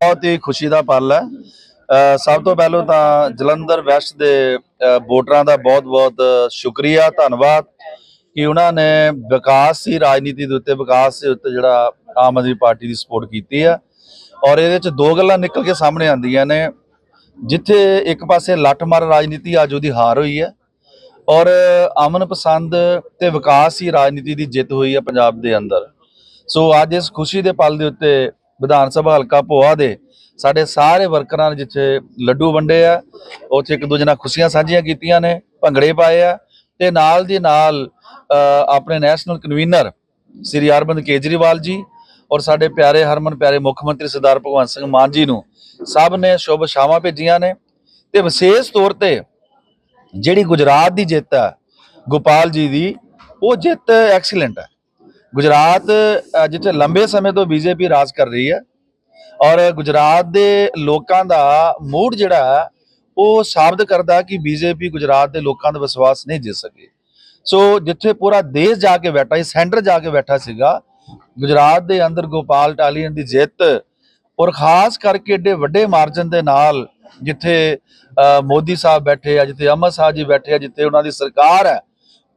ਬਹੁਤ ਹੀ ਖੁਸ਼ੀ ਦਾ ਪਲ ਹੈ। ਸਭ ਤੋਂ ਪਹਿਲਾਂ ਤਾਂ ਜਲੰਧਰ ਵੈਸਟ ਦੇ ਵੋਟਰਾਂ ਦਾ ਬਹੁਤ-ਬਹੁਤ ਸ਼ੁਕਰੀਆ, ਧੰਨਵਾਦ ਕਿ ਉਹਨਾਂ ਨੇ ਵਿਕਾਸ ਦੀ ਰਾਜਨੀਤੀ ਦੇ ਉੱਤੇ, ਵਿਕਾਸ ਦੇ ਉੱਤੇ ਜਿਹੜਾ ਆਮ ਆਦਮੀ ਪਾਰਟੀ ਦੀ ਸਪੋਰਟ ਕੀਤੀ ਆ ਔਰ ਇਹਦੇ ਵਿੱਚ ਦੋ ਗੱਲਾਂ ਨਿਕਲ ਕੇ ਸਾਹਮਣੇ ਆਉਂਦੀਆਂ ਨੇ। ਜਿੱਥੇ ਇੱਕ ਪਾਸੇ ਲੱਠ ਮਾਰ ਰਾਜਨੀਤੀ ਅੱਜ ਉਹਦੀ ਹਾਰ ਹੋਈ ਹੈ ਔਰ ਅਮਨ ਪਸੰਦ ਤੇ ਵਿਕਾਸ ਹੀ ਰਾਜਨੀਤੀ ਦੀ ਜਿੱਤ ਹੋਈ ਹੈ ਪੰਜਾਬ ਦੇ ਅੰਦਰ। ਸੋ ਅੱਜ ਇਸ ਖੁਸ਼ੀ ਦੇ ਪਲ ਦੇ ਉੱਤੇ ਵਿਧਾਨ ਸਭਾ ਹਲਕਾ ਭੋਆ ਦੇ ਸਾਡੇ ਸਾਰੇ ਵਰਕਰਾਂ ਨੇ ਜਿੱਥੇ ਲੱਡੂ ਵੰਡੇ ਆ, ਉੱਥੇ ਇੱਕ ਦੂਜੇ ਨਾਲ ਖੁਸ਼ੀਆਂ ਸਾਂਝੀਆਂ ਕੀਤੀਆਂ ਨੇ, ਭੰਗੜੇ ਪਾਏ ਆ ਤੇ ਨਾਲ ਦੀ ਨਾਲ ਆਪਣੇ ਨੈਸ਼ਨਲ ਕਨਵੀਨਰ ਸ੍ਰੀ ਅਰਵਿੰਦ ਕੇਜਰੀਵਾਲ ਜੀ ਔਰ ਸਾਡੇ ਪਿਆਰੇ ਹਰਮਨ, ਪਿਆਰੇ ਮੁੱਖ ਮੰਤਰੀ ਸਰਦਾਰ ਭਗਵੰਤ ਸਿੰਘ ਮਾਨ ਜੀ ਨੂੰ ਸਭ ਨੇ ਸ਼ੁਭ ਸ਼ਾਮਾਂ ਭੇਜੀਆਂ ਨੇ ਤੇ ਵਿਸ਼ੇਸ਼ ਤੌਰ ਤੇ ਜਿਹੜੀ ਗੁਜਰਾਤ ਦੀ ਜਿੱਤ ਹੈ, ਗੋਪਾਲ ਜੀ ਦੀ, ਉਹ ਜਿੱਤ ਐਕਸੀਲੈਂਟ ਹੈ। ਗੁਜਰਾਤ ਜਿੱਥੇ ਲੰਬੇ ਸਮੇਂ ਤੋਂ ਬੀਜੇਪੀ ਰਾਜ ਕਰ ਰਹੀ ਹੈ ਔਰ ਗੁਜਰਾਤ ਦੇ ਲੋਕਾਂ ਦਾ ਮੂਡ ਜਿਹੜਾ ਹੈ, ਉਹ ਸਾਬਤ ਕਰਦਾ ਕਿ ਬੀਜੇਪੀ ਗੁਜਰਾਤ ਦੇ ਲੋਕਾਂ ਦਾ ਵਿਸ਼ਵਾਸ ਨਹੀਂ ਜਿੱਤ ਸਕੀ। ਸੋ ਜਿੱਥੇ ਪੂਰਾ ਦੇਸ਼ ਜਾ ਕੇ ਬੈਠਾ ਸੀ ਸੈਂਟਰ ਜਾ ਕੇ ਬੈਠਾ ਸੀਗਾ, ਗੁਜਰਾਤ ਦੇ ਅੰਦਰ ਗੋਪਾਲ ਟਾਲੀਅਨ ਦੀ ਜਿੱਤ ਔਰ ਖਾਸ ਕਰਕੇ ਏਡੇ ਵੱਡੇ ਮਾਰਜਨ ਦੇ ਨਾਲ ਜਿੱਥੇ ਮੋਦੀ ਸਾਹਿਬ ਬੈਠੇ ਆ, ਜਿੱਥੇ ਅਮਰ ਸਾਹਿਬ ਜੀ ਬੈਠੇ ਆ, ਜਿੱਥੇ ਉਹਨਾਂ ਦੀ ਸਰਕਾਰ ਹੈ,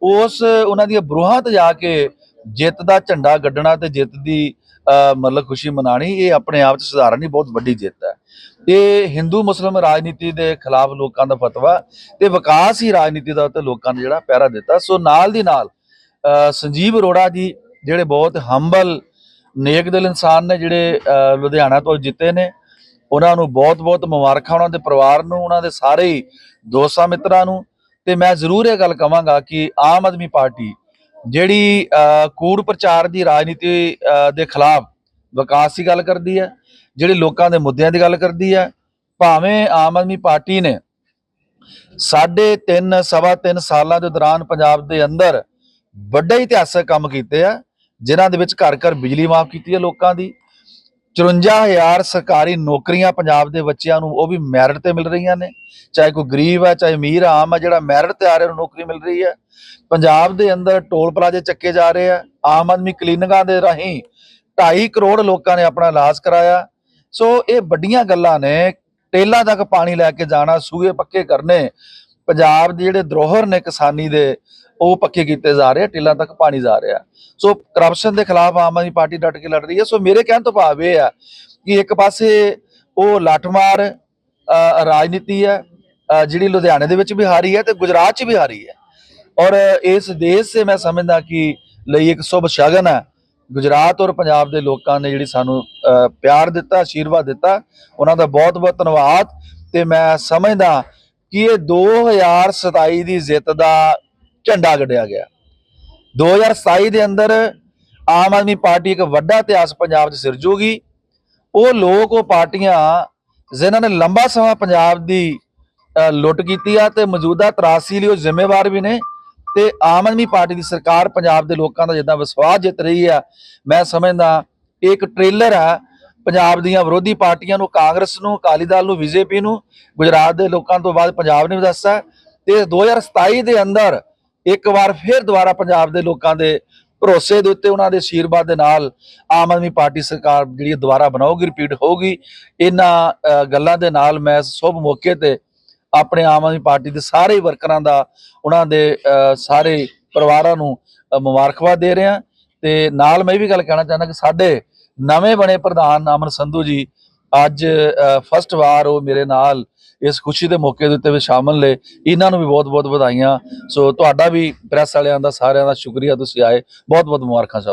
ਉਸ ਉਹਨਾਂ ਦੀਆਂ ਬਰੂਹਾਂ ਤੇ ਜਾ ਕੇ ਜਿੱਤ ਦਾ ਝੰਡਾ ਗੱਡਣਾ ਤੇ ਜਿੱਤ ਦੀ ਮਤਲਬ ਖੁਸ਼ੀ ਮਨਾਣੀ ਇਹ ਆਪਣੇ ਆਪ ਚ ਸਧਾਰਨ ਨਹੀਂ ਬਹੁਤ ਵੱਡੀ ਜਿੱਤ ਹੈ। ਇਹ ਹਿੰਦੂ ਮੁਸਲਮ ਰਾਜਨੀਤੀ ਦੇ ਖਿਲਾਫ ਲੋਕਾਂ ਦਾ ਫਤਵਾ ਤੇ ਵਿਕਾਸ ਹੀ ਰਾਜਨੀਤੀ ਦਾ ਉੱਤੇ ਲੋਕਾਂ ਨੇ ਜਿਹੜਾ ਪਹਿਰਾ ਦਿੱਤਾ। ਸੋ ਨਾਲ ਦੀ ਨਾਲ ਸੰਜੀਵ ਅਰੋੜਾ ਜੀ ਜਿਹੜੇ ਬਹੁਤ ਹੰਬਲ ਨੇਕ ਦਿਲ ਇਨਸਾਨ ਨੇ, ਜਿਹੜੇ ਲੁਧਿਆਣਾ ਤੋਂ ਜਿੱਤੇ ਨੇ ਉਹਨਾਂ ਨੂੰ ਬਹੁਤ-ਬਹੁਤ ਮੁਬਾਰਕਾਂ ਉਹਨਾਂ ਦੇ ਪਰਿਵਾਰ ਨੂੰ, ਉਹਨਾਂ ਦੇ ਸਾਰੇ ਹੀ ਦੋਸਤਾਂ ਮਿੱਤਰਾਂ ਨੂੰ। ਤੇ ਮੈਂ ਜ਼ਰੂਰ ਇਹ ਗੱਲ ਕਵਾਂਗਾ ਕਿ ਆਮ ਆਦਮੀ ਪਾਰਟੀ ਜਿਹੜੀ ਕੂੜ ਪ੍ਰਚਾਰ ਦੀ ਰਾਜਨੀਤੀ ਦੇ ਖਿਲਾਫ ਵਿਕਾਸ ਦੀ ਗੱਲ ਕਰਦੀ ਹੈ, ਜਿਹੜੇ ਲੋਕਾਂ ਦੇ ਮੁੱਦਿਆਂ ਦੀ ਗੱਲ ਕਰਦੀ ਹੈ, ਭਾਵੇਂ ਆਮ ਆਦਮੀ ਪਾਰਟੀ ਨੇ ਸਾਢੇ ਤਿੰਨ, ਸਵਾ ਤਿੰਨ ਸਾਲਾਂ ਦੇ ਦੌਰਾਨ ਪੰਜਾਬ ਦੇ ਅੰਦਰ ਵੱਡੇ ਇਤਿਹਾਸਕ ਕੰਮ ਕੀਤੇ ਆ, ਜਿਨ੍ਹਾਂ ਦੇ ਵਿੱਚ ਘਰ ਘਰ ਬਿਜਲੀ ਮਾਫ ਕੀਤੀ ਹੈ ਲੋਕਾਂ ਦੀ। 54000 ਸਰਕਾਰੀ ਨੌਕਰੀਆਂ ਪੰਜਾਬ ਦੇ ਬੱਚਿਆਂ ਨੂੰ ਉਹ ਵੀ ਮੈਰਿਟ ਤੇ ਮਿਲ ਰਹੀਆਂ ਨੇ। ਚਾਹੇ ਕੋਈ ਗਰੀਬ ਹੈ ਚਾਹੇ ਅਮੀਰ ਆਮ ਹੈ ਜਿਹੜਾ ਮੈਰਿਟ ਤੇ ਆ ਰਿਹਾ, ਉਹਨੂੰ ਨੌਕਰੀ ਮਿਲ ਰਹੀ ਹੈ ਪੰਜਾਬ ਦੇ ਅੰਦਰ ਟੋਲ ਪਲਾਜ਼ੇ ਚੱਕੇ ਜਾ ਰਹੇ ਆ। ਆਮ ਆਦਮੀ ਕਲੀਨਿਕਾਂ ਦੇ ਰਾਹੀਂ 2.5 ਕਰੋੜ ਲੋਕਾਂ ਨੇ ਆਪਣਾ ਇਲਾਜ ਕਰਾਇਆ। ਸੋ ਇਹ ਵੱਡੀਆਂ ਗੱਲਾਂ ਨੇ। ਟੇਲਾਂ ਤੱਕ ਪਾਣੀ ਲੈ ਕੇ ਜਾਣਾ, ਸੂਏ ਪੱਕੇ ਕਰਨੇ। ਪੰਜਾਬ ਦੇ ਜਿਹੜੇ ਧਰੋਹਰ ਨੇ ਕਿਸਾਨੀ ਦੇ ਉਹ ਪੱਕੇ ਕੀਤੇ ਜਾ ਰਹੇ ਆ ਟਿੱਲਾਂ ਤੱਕ ਪਾਣੀ ਜਾ ਰਿਹਾ। ਸੋ ਕਰਪਸ਼ਨ ਦੇ ਖਿਲਾਫ ਆਮ ਆਦਮੀ ਪਾਰਟੀ ਡਟ ਕੇ ਲੜ ਰਹੀ ਹੈ। ਸੋ ਮੇਰੇ ਕਹਿਣ ਤੋਂ ਭਾਵ ਇਹ ਆ ਕਿ ਇੱਕ ਪਾਸੇ ਉਹ ਲਾਠਮਾਰ ਰਾਜਨੀਤੀ ਹੈ ਜਿਹੜੀ ਲੁਧਿਆਣੇ ਦੇ ਵਿੱਚ ਵੀ ਹਾਰੀ ਹੈ ਤੇ ਗੁਜਰਾਤ 'ਚ ਵੀ ਹਾਰੀ ਹੈ। ਔਰ ਇਸ ਦੇਸ਼ ਸੇ ਮੈਂ ਸਮਝਦਾ ਕਿ ਲਈ ਇੱਕ ਸ਼ੁਭ ਸ਼ਗਨ ਹੈ। ਗੁਜਰਾਤ ਔਰ ਪੰਜਾਬ ਦੇ ਲੋਕਾਂ ਨੇ ਜਿਹੜੀ ਸਾਨੂੰ ਅ, ਪਿਆਰ ਦਿੱਤਾ ਆਸ਼ੀਰਵਾਦ ਦਿੱਤਾ ਉਹਨਾਂ ਦਾ ਬਹੁਤ ਬਹੁਤ ਧੰਨਵਾਦ। ਤੇ ਮੈਂ ਸਮਝਦਾ ਕਿ ਇਹ 2027 ਦੀ ਜਿੱਤ ਦਾ ਝੰਡਾ ਗੱਡਿਆ ਗਿਆ। 2027 ਦੇ ਅੰਦਰ ਆਮ ਆਦਮੀ ਪਾਰਟੀ ਇੱਕ ਵੱਡਾ ਇਤਿਹਾਸ ਪੰਜਾਬ 'ਚ ਸਿਰਜੂਗੀ। ਉਹ ਲੋਕ, ਉਹ ਪਾਰਟੀਆਂ ਜਿਨ੍ਹਾਂ ਨੇ ਲੰਬਾ ਸਮਾਂ ਪੰਜਾਬ ਦੀ ਲੁੱਟ ਕੀਤੀ ਆ ਤੇ ਮੌਜੂਦਾ ਤਰਾਸੀ ਲਈ ਉਹ ਜ਼ਿੰਮੇਵਾਰ ਵੀ ਨੇ ਤੇ ਆਮ ਆਦਮੀ ਪਾਰਟੀ ਦੀ ਸਰਕਾਰ ਪੰਜਾਬ ਦੇ ਲੋਕਾਂ ਦਾ ਜਿੱਦਾਂ ਵਿਸ਼ਵਾਸ ਜਿੱਤ ਰਹੀ ਆ, ਮੈਂ ਸਮਝਦਾ ਇਹ ਇੱਕ ਟ੍ਰੇਲਰ ਆ ਪੰਜਾਬ ਦੀਆਂ ਵਿਰੋਧੀ ਪਾਰਟੀਆਂ ਨੂੰ, ਕਾਂਗਰਸ ਨੂੰ, ਅਕਾਲੀ ਦਲ ਨੂੰ, ਬੀਜੇਪੀ ਨੂੰ, ਗੁਜਰਾਤ ਦੇ ਲੋਕਾਂ ਤੋਂ ਬਾਅਦ ਪੰਜਾਬ ਨੇ ਵੀ ਦੱਸਿਆ। ਤੇ 2027 ਦੇ ਅੰਦਰ ਇੱਕ ਵਾਰ ਫਿਰ ਦੁਬਾਰਾ ਪੰਜਾਬ ਦੇ ਲੋਕਾਂ ਦੇ ਭਰੋਸੇ ਦੇ ਉੱਤੇ ਉਹਨਾਂ ਦੇ ਆਸ਼ੀਰਵਾਦ ਦੇ ਨਾਲ ਆਮ ਆਦਮੀ ਪਾਰਟੀ ਸਰਕਾਰ ਜਿਹੜੀ ਦੁਬਾਰਾ ਬਣਾਉਗੀ ਰਿਪੀਟ ਹੋਊਗੀ। ਇਹਨਾਂ ਗੱਲਾਂ ਦੇ ਨਾਲ ਮੈਂ ਸ਼ੁਭ ਮੌਕੇ ਤੇ ਆਪਣੇ ਆਮ ਆਦਮੀ ਪਾਰਟੀ ਦੇ ਸਾਰੇ ਵਰਕਰਾਂ ਦਾ, ਉਹਨਾਂ ਦੇ ਸਾਰੇ ਪਰਿਵਾਰਾਂ ਨੂੰ ਮੁਬਾਰਕਬਾਦ ਦੇ ਰਿਹਾ। ਤੇ ਨਾਲ ਮੈਂ ਇਹ ਵੀ ਗੱਲ ਕਹਿਣਾ ਚਾਹੁੰਦਾ ਕਿ ਸਾਡੇ ਨਵੇਂ ਬਣੇ ਪ੍ਰਧਾਨ ਅਮਨ ਸੰਧੂ ਜੀ ਅੱਜ ਫਸਟ ਵਾਰ ਉਹ ਮੇਰੇ ਨਾਲ ਇਸ ਖੁਸ਼ੀ ਦੇ ਮੌਕੇ ਦੇ ਉੱਤੇ ਵੀ ਸ਼ਾਮਲ ਨੇ। ਇਹਨਾਂ ਨੂੰ ਵੀ ਬਹੁਤ ਬਹੁਤ ਵਧਾਈਆਂ। ਸੋ ਤੁਹਾਡਾ ਵੀ ਪ੍ਰੈਸ ਵਾਲਿਆਂ ਦਾ ਸਾਰਿਆਂ ਦਾ ਸ਼ੁਕਰੀਆ ਤੁਸੀਂ ਆਏ। ਬਹੁਤ ਬਹੁਤ ਮੁਬਾਰਕਾਂ ਸਭ